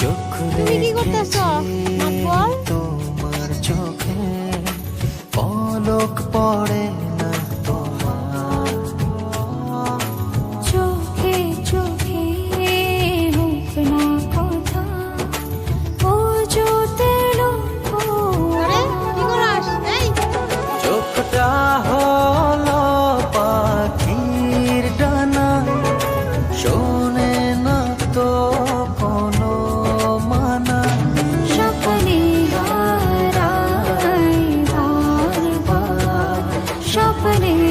তুমি কি করতেছ? তোমার চোখে পলক পড়ে। अपने